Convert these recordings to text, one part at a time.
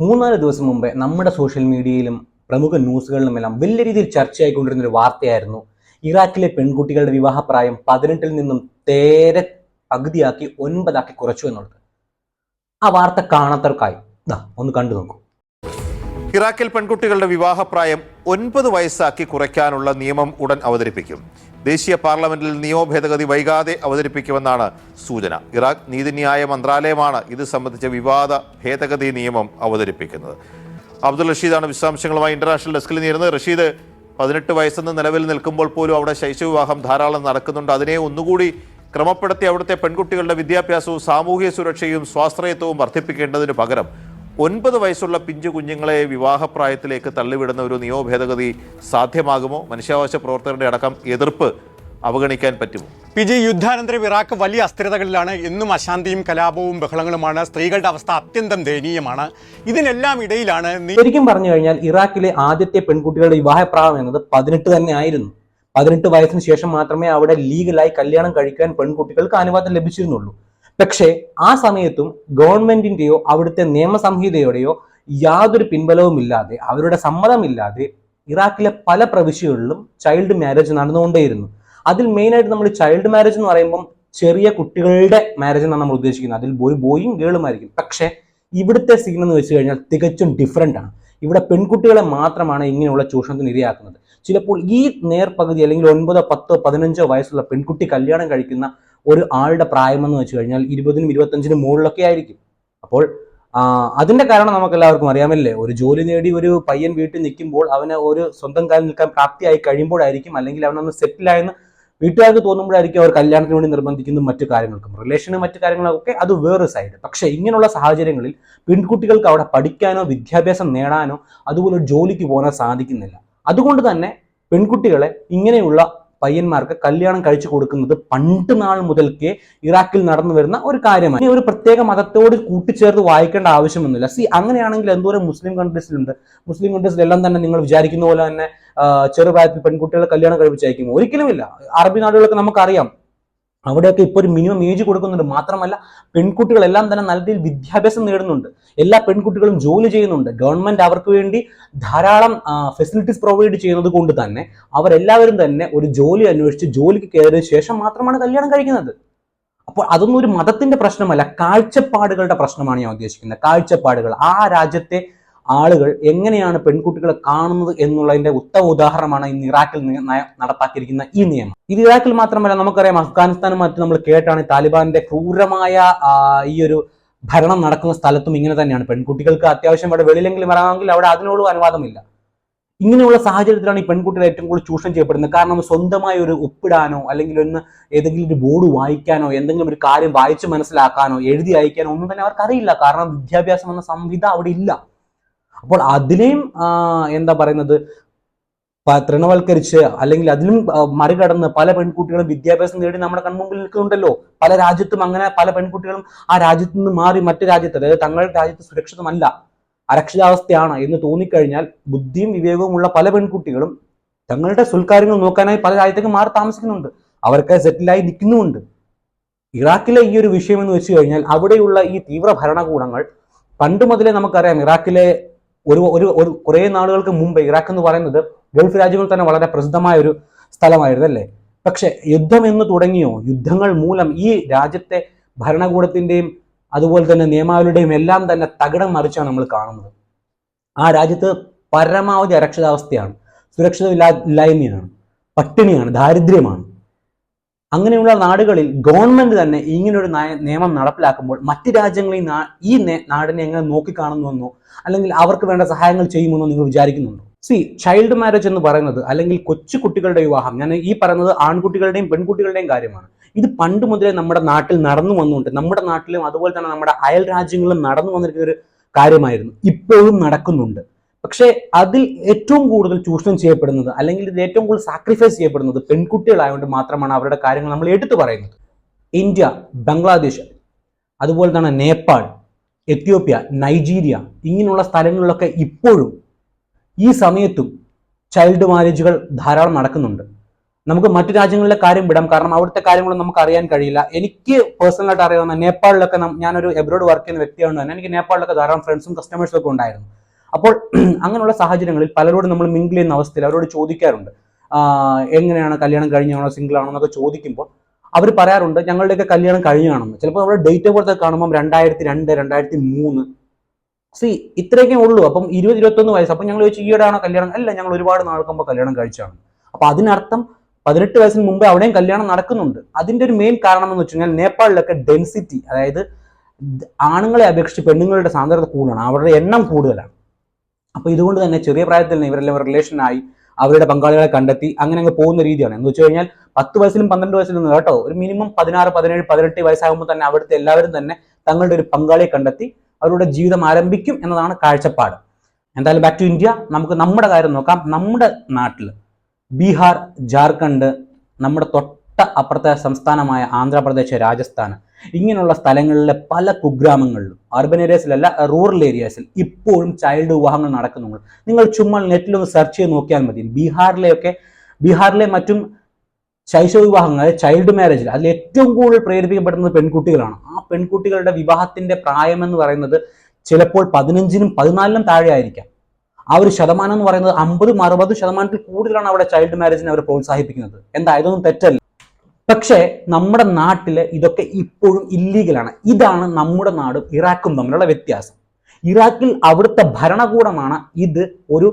മൂന്നാൽ ദിവസം മുമ്പേ നമ്മുടെ സോഷ്യൽ മീഡിയയിലും പ്രമുഖ ന്യൂസുകളിലുമെല്ലാം വലിയ രീതിയിൽ ചർച്ചയായിക്കൊണ്ടിരുന്ന ഒരു വാർത്തയായിരുന്നു. ഇറാഖിലെ പെൺകുട്ടികളുടെ വിവാഹപ്രായം പതിനെട്ടിൽ നിന്നും തേരെ പകുതിയാക്കി ഒൻപതാക്കി കുറച്ചു എന്നുള്ളത്. ആ വാർത്ത കാണാത്തവർക്കായി. ദാ ഒന്ന് കണ്ടു നോക്കൂ. ഇറാഖിൽ പെൺകുട്ടികളുടെ വിവാഹപ്രായം ഒൻപത് വയസ്സാക്കി കുറയ്ക്കാനുള്ള നിയമം ഉടൻ അവതരിപ്പിക്കും. ദേശീയ പാർലമെന്റിൽ നിയമ ഭേദഗതി വൈകാതെ അവതരിപ്പിക്കുമെന്നാണ് സൂചന. ഇറാഖ് നീതിന്യായ മന്ത്രാലയമാണ് ഇത് സംബന്ധിച്ച വിവാദ ഭേദഗതി നിയമം അവതരിപ്പിക്കുന്നത്. അബ്ദുൾ റഷീദാണ് വിശദാംശങ്ങളുമായി ഇന്റർനാഷണൽ ഡെസ്കിൽ നേരുന്നത് റഷീദ് പതിനെട്ട് വയസ്സെന്ന് നിലവിൽ നിൽക്കുമ്പോൾ പോലും അവിടെ ശൈശവവിവാഹം ധാരാളം നടക്കുന്നുണ്ട്. അതിനെ ഒന്നുകൂടി ക്രമപ്പെടുത്തി അവിടുത്തെ പെൺകുട്ടികളുടെ വിദ്യാഭ്യാസവും സാമൂഹ്യ സുരക്ഷയും സ്വാശ്രയത്വവും വർദ്ധിപ്പിക്കേണ്ടതിന് പകരം ഒൻപത് വയസ്സുള്ള പിഞ്ചു കുഞ്ഞുങ്ങളെ വിവാഹപ്രായത്തിലേക്ക് തള്ളിവിടുന്ന ഒരു നിയമ ഭേദഗതി സാധ്യമാകുമോ? മനുഷ്യാവകാശ പ്രവർത്തകരുടെ അടക്കം എതിർപ്പ് അവഗണിക്കാൻ പറ്റുമോ? പി ജി യുദ്ധാനന്തര ഇറാഖ് വലിയ അസ്ഥിരതകളിലാണ്. എന്നും അശാന്തിയും കലാപവും ബഹളങ്ങളുമാണ്. സ്ത്രീകളുടെ അവസ്ഥ അത്യന്തം ദയനീയമാണ്. ഇതിനെല്ലാം ഇടയിലാണ് ശരിക്കും പറഞ്ഞു കഴിഞ്ഞാൽ ഇറാഖിലെ ആദ്യത്തെ പെൺകുട്ടികളുടെ വിവാഹപ്രായം എന്നത് പതിനെട്ട് തന്നെ ആയിരുന്നു. പതിനെട്ട് വയസ്സിന് ശേഷം മാത്രമേ അവിടെ ലീഗലായി കല്യാണം കഴിക്കാൻ പെൺകുട്ടികൾക്ക് അനുവാദം ലഭിച്ചിരുന്നുള്ളൂ. പക്ഷേ ആ സമയത്തും ഗവൺമെന്റിന്റെയോ അവിടുത്തെ നിയമസംഹിതയുടെയോ യാതൊരു പിൻബലവും ഇല്ലാതെ അവരുടെ സമ്മതമില്ലാതെ ഇറാഖിലെ പല പ്രവിശ്യകളിലും ചൈൽഡ് മാരേജ് നടന്നുകൊണ്ടേയിരുന്നു. അതിൽ മെയിനായിട്ട് നമ്മൾ ചൈൽഡ് മാരേജ് എന്ന് പറയുമ്പം ചെറിയ കുട്ടികളുടെ മാരേജ് എന്നാണ് നമ്മൾ ഉദ്ദേശിക്കുന്നത്. അതിൽ ഒരു ബോയും ഗേളുമായിരിക്കും പക്ഷേ ഇവിടുത്തെ സീൻ എന്ന് വെച്ച് കഴിഞ്ഞാൽ തികച്ചും ഡിഫറെന്റ് ആണ്. ഇവിടെ പെൺകുട്ടികളെ മാത്രമാണ് ഇങ്ങനെയുള്ള ചൂഷണത്തിന് ഇരയാക്കുന്നത്. ചിലപ്പോൾ ഈ നേർപകുതി അല്ലെങ്കിൽ ഒൻപതോ പത്തോ പതിനഞ്ചോ വയസ്സുള്ള പെൺകുട്ടി കല്യാണം കഴിക്കുന്ന ഒരു ആളുടെ പ്രായമെന്ന് വെച്ച് കഴിഞ്ഞാൽ ഇരുപതിനും ഇരുപത്തഞ്ചിനും മുകളിലൊക്കെ ആയിരിക്കും. അപ്പോൾ അതിന്റെ കാരണം നമുക്ക് എല്ലാവർക്കും അറിയാമല്ലേ? ഒരു ജോലി നേടി ഒരു പയ്യൻ വീട്ടിൽ നിൽക്കുമ്പോൾ അവന് ഒരു സ്വന്തം കാലിൽ നിൽക്കാൻ പ്രാപ്തിയായി കഴിയുമ്പോഴായിരിക്കും അല്ലെങ്കിൽ അവനൊന്ന് സെറ്റിൽ ആയെന്ന് വീട്ടുകാർക്ക് തോന്നുമ്പോഴായിരിക്കും അവർ കല്യാണത്തിന് വേണ്ടി നിർബന്ധിക്കുന്നതും മറ്റു കാര്യങ്ങൾക്കും. റിലേഷനും മറ്റു കാര്യങ്ങളൊക്കെ അത് വേറെ സൈഡ് പക്ഷേ ഇങ്ങനെയുള്ള സാഹചര്യങ്ങളിൽ പെൺകുട്ടികൾക്ക് അവിടെ പഠിക്കാനോ വിദ്യാഭ്യാസം നേടാനോ അതുപോലെ ജോലിക്ക് പോകാനോ സാധിക്കുന്നില്ല. അതുകൊണ്ട് തന്നെ പെൺകുട്ടികളെ ഇങ്ങനെയുള്ള പയ്യന്മാർക്ക് കല്യാണം കഴിച്ചു കൊടുക്കുന്നത് പണ്ട് നാൾ മുതൽക്കേ ഇറാഖിൽ നടന്നു വരുന്ന ഒരു കാര്യമാണ്. ഇനി ഒരു പ്രത്യേക മതത്തോട് കൂട്ടിച്ചേർത്ത് വായിക്കേണ്ട ആവശ്യമൊന്നുമില്ല. സി അങ്ങനെയാണെങ്കിൽ എന്തോരം മുസ്ലിം കൺട്രീസിലുണ്ട്. മുസ്ലിം കൺട്രീസിലെല്ലാം തന്നെ നിങ്ങൾ വിചാരിക്കുന്ന പോലെ തന്നെ ചെറുപ്രായത്തിൽ പെൺകുട്ടികളെ കല്യാണം കഴിപ്പിച്ചയക്കുമോ? ഒരിക്കലുമില്ല. അറബി നാടുകളൊക്കെ നമുക്കറിയാം. അവിടെയൊക്കെ ഇപ്പോൾ ഒരു മിനിമം ഏജ് കൊടുക്കുന്നുണ്ട്. മാത്രമല്ല പെൺകുട്ടികളെല്ലാം തന്നെ നല്ല രീതിയിൽ വിദ്യാഭ്യാസം നേടുന്നുണ്ട്. എല്ലാ പെൺകുട്ടികളും ജോലി ചെയ്യുന്നുണ്ട്. ഗവൺമെന്റ് അവർക്ക് വേണ്ടി ധാരാളം ഫെസിലിറ്റീസ് പ്രൊവൈഡ് ചെയ്യുന്നത് കൊണ്ട് തന്നെ അവരെല്ലാവരും തന്നെ ഒരു ജോലി അന്വേഷിച്ച് ജോലിക്ക് കയറിയ ശേഷം മാത്രമാണ് കല്യാണം കഴിക്കുന്നത്. അപ്പോൾ അതൊന്നും ഒരു മതത്തിന്റെ പ്രശ്നമല്ല കാഴ്ചപ്പാടുകളുടെ പ്രശ്നമാണ് ഞാൻ ഉദ്ദേശിക്കുന്നത്. കാഴ്ചപ്പാടുകൾ. ആ രാജ്യത്തെ ആളുകൾ എങ്ങനെയാണ് പെൺകുട്ടികളെ കാണുന്നത് എന്നുള്ളതിന്റെ ഉത്തമ ഉദാഹരണമാണ് ഇന്ന് ഇറാഖിൽ നടപ്പാക്കിയിരിക്കുന്ന ഈ നിയമം. ഇത് ഇറാഖിൽ മാത്രമല്ല നമുക്കറിയാം അഫ്ഗാനിസ്ഥാനും മറ്റും നമ്മൾ കേട്ടാണ് താലിബാന്റെ ക്രൂരമായ ഈ ഒരു ഭരണം നടക്കുന്ന സ്ഥലത്തും ഇങ്ങനെ തന്നെയാണ്. പെൺകുട്ടികൾക്ക് അത്യാവശ്യം അവിടെ വെളിയിലെങ്കിലും ഇറങ്ങാമെങ്കിൽ അവിടെ അതിനോടും അനുവാദമില്ല. ഇങ്ങനെയുള്ള സാഹചര്യത്തിലാണ് ഈ പെൺകുട്ടികൾ ഏറ്റവും കൂടുതൽ ചൂഷണം ചെയ്യപ്പെടുന്നത്. കാരണം സ്വന്തമായി ഒരു ഒപ്പിടാനോ അല്ലെങ്കിൽ ഒന്ന് ഏതെങ്കിലും ഒരു ബോർഡ് വായിക്കാനോ എന്തെങ്കിലും ഒരു കാര്യം വായിച്ച് മനസ്സിലാക്കാനോ എഴുതി അയക്കാനോ ഒന്നും തന്നെ അവർക്ക് അറിയില്ല. കാരണം വിദ്യാഭ്യാസം എന്ന സംവിധ അവിടെ ഇല്ല. അപ്പോൾ അതിനെയും എന്താ പറയുന്നത് തൃണവൽക്കരിച്ച് അല്ലെങ്കിൽ അതിലും മറികടന്ന് പല പെൺകുട്ടികളും വിദ്യാഭ്യാസം നേടി നമ്മുടെ കൺമുമ്പിൽ നിൽക്കുന്നുണ്ടല്ലോ. പല രാജ്യത്തും അങ്ങനെ പല പെൺകുട്ടികളും ആ രാജ്യത്ത് നിന്ന് മാറി മറ്റു രാജ്യത്ത് അതായത് തങ്ങളുടെ രാജ്യത്ത് സുരക്ഷിതമല്ല അരക്ഷിതാവസ്ഥയാണ് എന്ന് തോന്നിക്കഴിഞ്ഞാൽ ബുദ്ധിയും വിവേകവും ഉള്ള പല പെൺകുട്ടികളും തങ്ങളുടെ സുൽക്കാര്യങ്ങൾ നോക്കാനായി പല രാജ്യത്തേക്ക് മാറി താമസിക്കുന്നുണ്ട്. അവർക്ക് സെറ്റിലായി നിൽക്കുന്നുമുണ്ട്. ഇറാഖിലെ ഈ ഒരു വിഷയം എന്ന് വെച്ച് കഴിഞ്ഞാൽ അവിടെയുള്ള ഈ തീവ്ര ഭരണകൂടങ്ങൾ പണ്ട് മുതലേ നമുക്കറിയാം ഇറാഖിലെ ഒരു ഒരു ഒരു കുറേ നാളുകൾക്ക് മുമ്പ് ഇറാഖ് എന്ന് പറയുന്നത് ഗൾഫ് രാജ്യങ്ങൾ തന്നെ വളരെ പ്രസിദ്ധമായ ഒരു സ്ഥലമായിരുന്നു അല്ലേ? പക്ഷെ യുദ്ധം എന്ന് തുടങ്ങിയോ യുദ്ധങ്ങൾ മൂലം ഈ രാജ്യത്തെ ഭരണകൂടത്തിന്റെയും അതുപോലെ തന്നെ നിയമാവലിയുടെയും എല്ലാം തന്നെ തകിടം മറിച്ചാണ് നമ്മൾ കാണുന്നത്. ആ രാജ്യത്ത് പരമാവധി അരക്ഷിതാവസ്ഥയാണ്. സുരക്ഷിതമില്ലാ ഇല്ലായ്മയാണ്. പട്ടിണിയാണ്. ദാരിദ്ര്യമാണ്. അങ്ങനെയുള്ള നാടുകളിൽ ഗവൺമെന്റ് തന്നെ ഇങ്ങനൊരു നിയമം നടപ്പിലാക്കുമ്പോൾ മറ്റ് രാജ്യങ്ങളിൽ ഈ നാടിനെ എങ്ങനെ നോക്കിക്കാണുന്നുവെന്നോ അല്ലെങ്കിൽ അവർക്ക് വേണ്ട സഹായങ്ങൾ ചെയ്യുമെന്നോ നിങ്ങൾ വിചാരിക്കുന്നുണ്ടോ? സി ചൈൽഡ് മാരേജ് എന്ന് പറയുന്നത് അല്ലെങ്കിൽ കൊച്ചു കുട്ടികളുടെ വിവാഹം ഞാൻ ഈ പറയുന്നത് ആൺകുട്ടികളുടെയും പെൺകുട്ടികളുടെയും കാര്യമാണ്. ഇത് പണ്ട് മുതലേ നമ്മുടെ നാട്ടിൽ നടന്നു വന്നുകൊണ്ട് നമ്മുടെ നാട്ടിലും അതുപോലെ തന്നെ നമ്മുടെ അയൽ രാജ്യങ്ങളിലും നടന്നു വന്നിരിക്കുന്ന ഒരു കാര്യമായിരുന്നു. ഇപ്പോഴും നടക്കുന്നുണ്ട്. പക്ഷേ അതിൽ ഏറ്റവും കൂടുതൽ ചൂഷണം ചെയ്യപ്പെടുന്നത് അല്ലെങ്കിൽ ഇത് ഏറ്റവും കൂടുതൽ സാക്രിഫൈസ് ചെയ്യപ്പെടുന്നത് പെൺകുട്ടികളായതുകൊണ്ട് മാത്രമാണ് അവരുടെ കാര്യങ്ങൾ നമ്മൾ എടുത്തു പറയുന്നത്. ഇന്ത്യ ബംഗ്ലാദേശ് അതുപോലെ തന്നെ നേപ്പാൾ എത്യോപ്യ നൈജീരിയ ഇങ്ങനെയുള്ള സ്ഥലങ്ങളിലൊക്കെ ഇപ്പോഴും ഈ സമയത്തും ചൈൽഡ് മാരേജുകൾ ധാരാളം നടക്കുന്നുണ്ട്. നമുക്ക് മറ്റു രാജ്യങ്ങളിലെ കാര്യം വിടാം. കാരണം അവിടുത്തെ കാര്യങ്ങളും നമുക്ക് അറിയാൻ കഴിയില്ല. എനിക്ക് പേഴ്സണലായിട്ട് അറിയാവുന്ന നേപ്പാളിലൊക്കെ ഞാനൊരു എബ്രോഡ് വർക്ക് ചെയ്യുന്ന വ്യക്തിയാണ് തന്നെ എനിക്ക് നേപ്പാളിലൊക്കെ ധാരാളം ഫ്രണ്ട്സും കസ്റ്റമേഴ്സും ഒക്കെ ഉണ്ടായിരുന്നു. അപ്പോൾ അങ്ങനെയുള്ള സാഹചര്യങ്ങളിൽ പലരോടും നമ്മൾ മിങ്കിൾ ചെയ്യുന്ന അവസ്ഥയിൽ അവരോട് ചോദിക്കാറുണ്ട്. എങ്ങനെയാണ് കല്യാണം കഴിഞ്ഞാണോ സിംഗിൾ ആണോ എന്നൊക്കെ ചോദിക്കുമ്പോൾ അവർ പറയാറുണ്ട് ഞങ്ങളുടെയൊക്കെ കല്യാണം കഴിഞ്ഞാണെന്ന് ചിലപ്പോൾ നമ്മുടെ ഡേറ്റ് ഓഫ് ബർത്ത് കാണുമ്പോൾ രണ്ടായിരത്തി രണ്ട് രണ്ടായിരത്തി മൂന്ന് സി ഇത്രയൊക്കെ ഉള്ളൂ. അപ്പം ഇരുപത് ഇരുപത്തൊന്ന് വയസ്സ്. അപ്പം ഞങ്ങൾ ചോദിച്ചു ഈയിടെയാണോ കല്യാണം? അല്ല ഞങ്ങൾ ഒരുപാട് നാൾക്കുമ്പോൾ കല്യാണം കഴിച്ചാണ്. അപ്പം അതിനർത്ഥം പതിനെട്ട് വയസ്സിന് മുമ്പേ അവിടെയും കല്യാണം നടക്കുന്നുണ്ട്. അതിന്റെ ഒരു മെയിൻ കാരണം എന്ന് വെച്ച് നേപ്പാളിലൊക്കെ ഡെൻസിറ്റി അതായത് ആണുങ്ങളെ അപേക്ഷിച്ച് പെണ്ണുങ്ങളുടെ സാന്ദ്രത കൂടുതലാണ്. അവരുടെ എണ്ണം കൂടുതലാണ്. അപ്പൊ ഇതുകൊണ്ട് തന്നെ ചെറിയ പ്രായത്തിൽ തന്നെ ഇവരെല്ലാം ആയി അവരുടെ പങ്കാളികളെ കണ്ടെത്തി അങ്ങനെ അങ്ങ് പോകുന്ന രീതിയാണ്. എന്ന് വെച്ച് കഴിഞ്ഞാൽ പത്ത് വയസ്സിലും പന്ത്രണ്ട് വയസ്സിലും കേട്ടോ ഒരു മിനിമം പതിനാറ് പതിനേഴ് പതിനെട്ട് വയസ്സാകുമ്പോൾ തന്നെ അവിടുത്തെ എല്ലാവരും തന്നെ തങ്ങളുടെ ഒരു പങ്കാളിയെ കണ്ടെത്തി അവരുടെ ജീവിതം ആരംഭിക്കും എന്നതാണ് കാഴ്ചപ്പാട്. എന്തായാലും ബാക്ക് ടു ഇന്ത്യ നമുക്ക് നമ്മുടെ കാര്യം നോക്കാം. നമ്മുടെ നാട്ടിൽ ബീഹാർ ജാർഖണ്ഡ് നമ്മുടെ തൊട്ട അപ്പുറത്തെ സംസ്ഥാനമായ ആന്ധ്രാപ്രദേശ് രാജസ്ഥാൻ ഇങ്ങനെയുള്ള സ്ഥലങ്ങളിലെ പല കുഗ്രാമങ്ങളിലും അർബൻ ഏരിയാസിലല്ല റൂറൽ ഏരിയാസിൽ ഇപ്പോഴും ചൈൽഡ് വിവാഹങ്ങൾ നടക്കുന്നുണ്ട്. നിങ്ങൾ ചുമ്മാ നെറ്റിലൊന്ന് സെർച്ച് ചെയ്ത് നോക്കിയാൽ മതി. ബീഹാറിലെയൊക്കെ ബീഹാറിലെ മറ്റും ശൈശവ വിവാഹങ്ങൾ ചൈൽഡ് മാരേജിൽ അതിൽ ഏറ്റവും കൂടുതൽ പ്രേരിപ്പിക്കപ്പെടുന്നത് പെൺകുട്ടികളാണ്. ആ പെൺകുട്ടികളുടെ വിവാഹത്തിന്റെ പ്രായം എന്ന് പറയുന്നത് ചിലപ്പോൾ പതിനഞ്ചിനും പതിനാലിനും താഴെ ആയിരിക്കാം ആ ഒരു ശതമാനം എന്ന് പറയുന്നത് അമ്പതും അറുപതും ശതമാനത്തിൽ കൂടുതലാണ് അവിടെ ചൈൽഡ് മാരേജിനെ അവർ പ്രോത്സാഹിപ്പിക്കുന്നത്. എന്താ? ഇതൊന്നും തെറ്റല്ല. പക്ഷേ നമ്മുടെ നാട്ടിൽ ഇതൊക്കെ ഇപ്പോഴും ഇല്ലീഗലാണ് ഇതാണ് നമ്മുടെ നാടും ഇറാഖും തമ്മിലുള്ള വ്യത്യാസം. ഇറാഖിൽ അവിടുത്തെ ഭരണകൂടമാണ് ഇത് ഒരു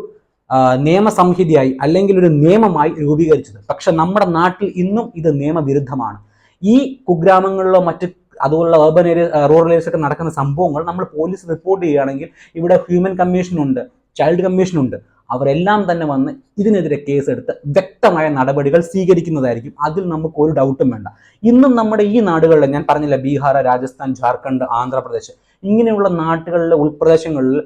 നിയമസംഹിതയായി അല്ലെങ്കിൽ ഒരു നിയമമായി രൂപീകരിച്ചത്. പക്ഷെ നമ്മുടെ നാട്ടിൽ ഇന്നും ഇത് നിയമവിരുദ്ധമാണ്. ഈ കുഗ്രാമങ്ങളിലോ മറ്റ് അതുപോലുള്ള ഏർബൻ ഏരിയ റൂറൽ ഏരിയസ് ഒക്കെ നടക്കുന്ന സംഭവങ്ങൾ നമ്മൾ പോലീസ് റിപ്പോർട്ട് ചെയ്യുകയാണെങ്കിൽ ഇവിടെ ഹ്യൂമൻ കമ്മീഷൻ ഉണ്ട് ചൈൽഡ് കമ്മീഷൻ ഉണ്ട്. അവരെല്ലാം തന്നെ വന്ന് ഇതിനെതിരെ കേസെടുത്ത് വ്യക്തമായ നടപടികൾ സ്വീകരിക്കുന്നതായിരിക്കും. അതിൽ നമുക്ക് ഒരു ഡൗട്ടും വേണ്ട. ഇന്നും നമ്മുടെ ഈ നാടുകളിൽ ഞാൻ പറഞ്ഞില്ല ബീഹാർ രാജസ്ഥാൻ ജാർഖണ്ഡ് ആന്ധ്രാപ്രദേശ് ഇങ്ങനെയുള്ള നാട്ടുകളിലെ ഉൾപ്രദേശങ്ങളിൽ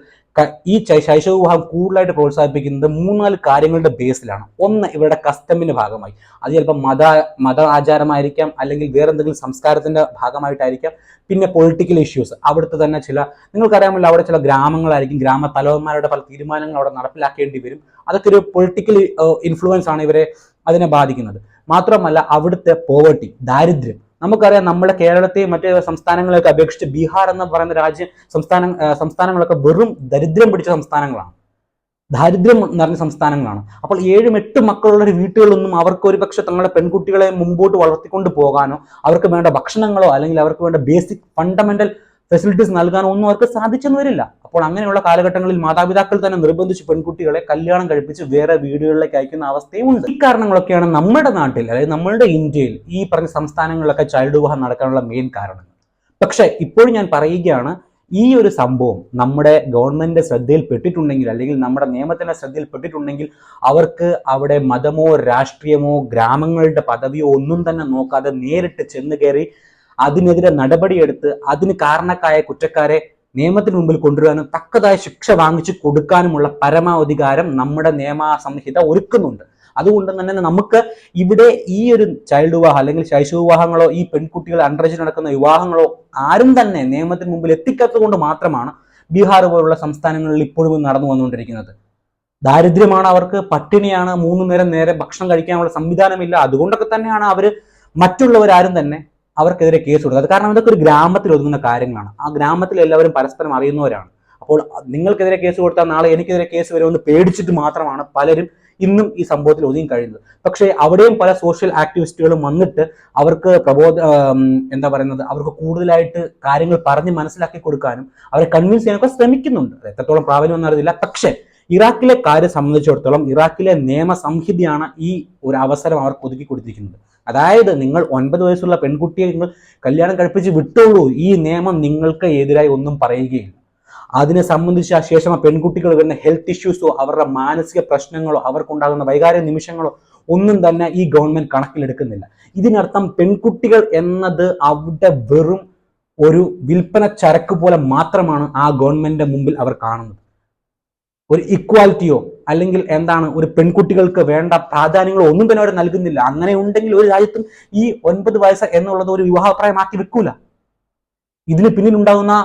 ഈ ശൈശവ വിവാഹം കൂടുതലായിട്ട് പ്രോത്സാഹിപ്പിക്കുന്നത് മൂന്നാൽ കാര്യങ്ങളുടെ ബേസിലാണ്. ഒന്ന് ഇവരുടെ കസ്റ്റമിന്റെ ഭാഗമായി. അത് ചിലപ്പോൾ മത മത ആചാരമായിരിക്കാം അല്ലെങ്കിൽ വേറെ എന്തെങ്കിലും സംസ്കാരത്തിന്റെ ഭാഗമായിട്ടായിരിക്കാം. പിന്നെ പൊളിറ്റിക്കൽ ഇഷ്യൂസ് അവിടുത്തെ തന്നെ ചില നിങ്ങൾക്കറിയാമല്ലോ അവിടെ ചില ഗ്രാമങ്ങളായിരിക്കും ഗ്രാമ തലവന്മാരുടെ പല തീരുമാനങ്ങൾ അവിടെ നടപ്പിലാക്കേണ്ടി വരും. അതൊക്കെ ഒരു പൊളിറ്റിക്കൽ ഇൻഫ്ലുവൻസ് ആണ് ഇവരെ അതിനെ ബാധിക്കുന്നത്. മാത്രമല്ല അവിടുത്തെ പോവർട്ടി ദാരിദ്ര്യം. നമുക്കറിയാം നമ്മുടെ കേരളത്തെയും മറ്റ് സംസ്ഥാനങ്ങളെയൊക്കെ അപേക്ഷിച്ച് ബീഹാർ എന്ന് പറയുന്ന രാജ്യം സംസ്ഥാന സംസ്ഥാനങ്ങളൊക്കെ വെറും ദരിദ്രം പിടിച്ച സംസ്ഥാനങ്ങളാണ്. ദാരിദ്ര്യം നിറഞ്ഞ സംസ്ഥാനങ്ങളാണ്. അപ്പോൾ ഏഴും എട്ട് മക്കളുള്ള ഒരു വീട്ടുകളൊന്നും അവർക്ക് ഒരു പക്ഷെ തങ്ങളുടെ പെൺകുട്ടികളെ മുമ്പോട്ട് വളർത്തിക്കൊണ്ട് പോകാനോ അവർക്ക് വേണ്ട ഭക്ഷണങ്ങളോ അല്ലെങ്കിൽ അവർക്ക് വേണ്ട ബേസിക് ഫണ്ടമെന്റൽ ഫെസിലിറ്റീസ് നൽകാനോ ഒന്നും അവർക്ക് സാധിച്ചെന്ന് വരില്ല അപ്പോൾ അങ്ങനെയുള്ള കാലഘട്ടങ്ങളിൽ മാതാപിതാക്കൾ തന്നെ നിർബന്ധിച്ച് പെൺകുട്ടികളെ കല്യാണം കഴിപ്പിച്ച് വേറെ വീടുകളിലേക്ക് അയക്കുന്ന അവസ്ഥയും ഉണ്ട്. ഈ കാരണങ്ങളൊക്കെയാണ് നമ്മുടെ നാട്ടിൽ അതായത് നമ്മളുടെ ഇന്ത്യയിൽ ഈ പറഞ്ഞ സംസ്ഥാനങ്ങളിലൊക്കെ ചൈൽഡ് വിവാഹം നടക്കാനുള്ള മെയിൻ കാരണങ്ങൾ. പക്ഷേ ഇപ്പോഴും ഞാൻ പറയുകയാണ് ഈ ഒരു സംഭവം നമ്മുടെ ഗവൺമെന്റിന്റെ ശ്രദ്ധയിൽപ്പെട്ടിട്ടുണ്ടെങ്കിൽ അല്ലെങ്കിൽ നമ്മുടെ നിയമത്തിന്റെ ശ്രദ്ധയിൽപ്പെട്ടിട്ടുണ്ടെങ്കിൽ അവർക്ക് അവിടെ മതമോ രാഷ്ട്രീയമോ ഗ്രാമങ്ങളുടെ പദവിയോ ഒന്നും തന്നെ നോക്കാതെ നേരിട്ട് ചെന്ന് കയറി അതിനെതിരെ നടപടിയെടുത്ത് അതിന് കാരണക്കായ കുറ്റക്കാരെ നിയമത്തിന് മുമ്പിൽ കൊണ്ടുവരാനും തക്കതായ ശിക്ഷ വാങ്ങിച്ചു കൊടുക്കാനുമുള്ള പരമാധികാരം നമ്മുടെ നിയമ സംഹിത ഒരുക്കുന്നുണ്ട്. അതുകൊണ്ട് തന്നെ നമുക്ക് ഇവിടെ ഈ ഒരു ചൈൽഡ് വിവാഹം അല്ലെങ്കിൽ ശൈശവ വിവാഹങ്ങളോ ഈ പെൺകുട്ടികൾ അണ്ടർജ് നടക്കുന്ന വിവാഹങ്ങളോ ആരും തന്നെ നിയമത്തിന് മുമ്പിൽ എത്തിക്കാത്തത് കൊണ്ട് മാത്രമാണ് ബീഹാർ പോലുള്ള സംസ്ഥാനങ്ങളിൽ ഇപ്പോഴും നടന്നു വന്നുകൊണ്ടിരിക്കുന്നത്. ദാരിദ്ര്യമാണ് അവർക്ക് പട്ടിണിയാണ് മൂന്ന് നേരം നേരെ ഭക്ഷണം കഴിക്കാനുള്ള സംവിധാനമില്ല. അതുകൊണ്ടൊക്കെ തന്നെയാണ് അവർ മറ്റുള്ളവരാരും തന്നെ അവർക്കെതിരെ കേസ് കൊടുക്കുന്നത്. കാരണം ഇതൊക്കെ ഒരു ഗ്രാമത്തിൽ ഒതുങ്ങുന്ന കാര്യങ്ങളാണ്. ആ ഗ്രാമത്തിൽ എല്ലാവരും പരസ്പരം അറിയുന്നവരാണ്. അപ്പോൾ നിങ്ങൾക്കെതിരെ കേസ് കൊടുത്താൽ നാളെ എനിക്കെതിരെ കേസ് വരുമെന്ന് പേടിച്ചിട്ട് മാത്രമാണ് പലരും ഇന്നും ഈ സംഭവത്തിൽ ഒതുങ്ങി കഴിയുന്നത്. പക്ഷേ അവിടെയും പല സോഷ്യൽ ആക്ടിവിസ്റ്റുകളും വന്നിട്ട് അവർക്ക് പ്രബോധ എന്താ പറയുന്നത് അവർക്ക് കൂടുതലായിട്ട് കാര്യങ്ങൾ പറഞ്ഞ് മനസ്സിലാക്കി കൊടുക്കാനും അവരെ കൺവിൻസ് ചെയ്യാനൊക്കെ ശ്രമിക്കുന്നുണ്ട്. എത്രത്തോളം പ്രാബല്യം അറിയില്ല പക്ഷേ ഇറാഖിലെ കാര്യം സംബന്ധിച്ചിടത്തോളം ഇറാഖിലെ നിയമ സംഹിതയാണ് ഈ ഒരു അവസരം അവർക്ക് ഒതുക്കി കൊടുത്തിരിക്കുന്നത്. അതായത് നിങ്ങൾ ഒൻപത് വയസ്സുള്ള പെൺകുട്ടിയെ നിങ്ങൾ കല്യാണം കഴിപ്പിച്ച് വിട്ടോളൂ. ഈ നിയമം നിങ്ങൾക്ക് എതിരായി ഒന്നും പറയുകയില്ല. അതിനെ സംബന്ധിച്ച ശേഷം ആ പെൺകുട്ടികൾ വരുന്ന ഹെൽത്ത് ഇഷ്യൂസോ അവരുടെ മാനസിക പ്രശ്നങ്ങളോ അവർക്കുണ്ടാകുന്ന വൈകാരിക നിമിഷങ്ങളോ ഒന്നും തന്നെ ഈ ഗവൺമെന്റ് കണക്കിലെടുക്കുന്നില്ല. ഇതിനർത്ഥം പെൺകുട്ടികൾ എന്നത് അവിടെ വെറും ഒരു വിൽപ്പന ചരക്ക് പോലെ മാത്രമാണ് ആ ഗവൺമെന്റിന്റെ മുമ്പിൽ അവർ കാണുന്നത്. ഒരു ഇക്വാലിറ്റിയോ അല്ലെങ്കിൽ എന്താണ് ഒരു പെൺകുട്ടികൾക്ക് വേണ്ട പ്രാധാന്യങ്ങളോ ഒന്നും തന്നെ അവർ നൽകുന്നില്ല. അങ്ങനെ ഉണ്ടെങ്കിൽ ഒരു രാജ്യത്തും ഈ ഒൻപത് വയസ്സ് എന്നുള്ളത് ഒരു വിവാഹപ്രായമാക്കി വെക്കൂല. ഇതിന് പിന്നിലുണ്ടാകുന്ന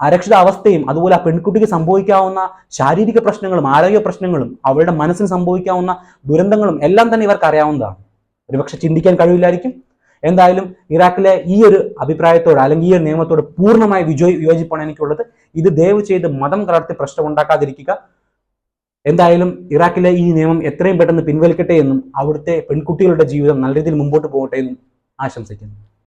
അരക്ഷിത അവസ്ഥയും അതുപോലെ ആ പെൺകുട്ടിക്ക് സംഭവിക്കാവുന്ന ശാരീരിക പ്രശ്നങ്ങളും ആരോഗ്യ പ്രശ്നങ്ങളും അവരുടെ മനസ്സിന് സംഭവിക്കാവുന്ന ദുരന്തങ്ങളും എല്ലാം തന്നെ ഇവർക്ക് അറിയാവുന്നതാണ്. ഒരുപക്ഷെ ചിന്തിക്കാൻ കഴിവില്ലായിരിക്കും. എന്തായാലും ഇറാഖിലെ ഈ ഒരു അഭിപ്രായത്തോട് അല്ലെങ്കിൽ ഈ ഒരു നിയമത്തോട് പൂർണമായി വിജയ വിയോജിപ്പാണ് എനിക്കുള്ളത്. ഇത് ദയവ് ചെയ്ത് മതം കലർത്തി പ്രശ്നം ഉണ്ടാക്കാതിരിക്കുക. എന്തായാലും ഇറാഖിലെ ഈ നിയമം എത്രയും പെട്ടെന്ന് പിൻവലിക്കട്ടെ എന്നും അവിടുത്തെ പെൺകുട്ടികളുടെ ജീവിതം നല്ല രീതിയിൽ മുമ്പോട്ട് പോകട്ടെ എന്നും ആശംസിക്കുന്നു.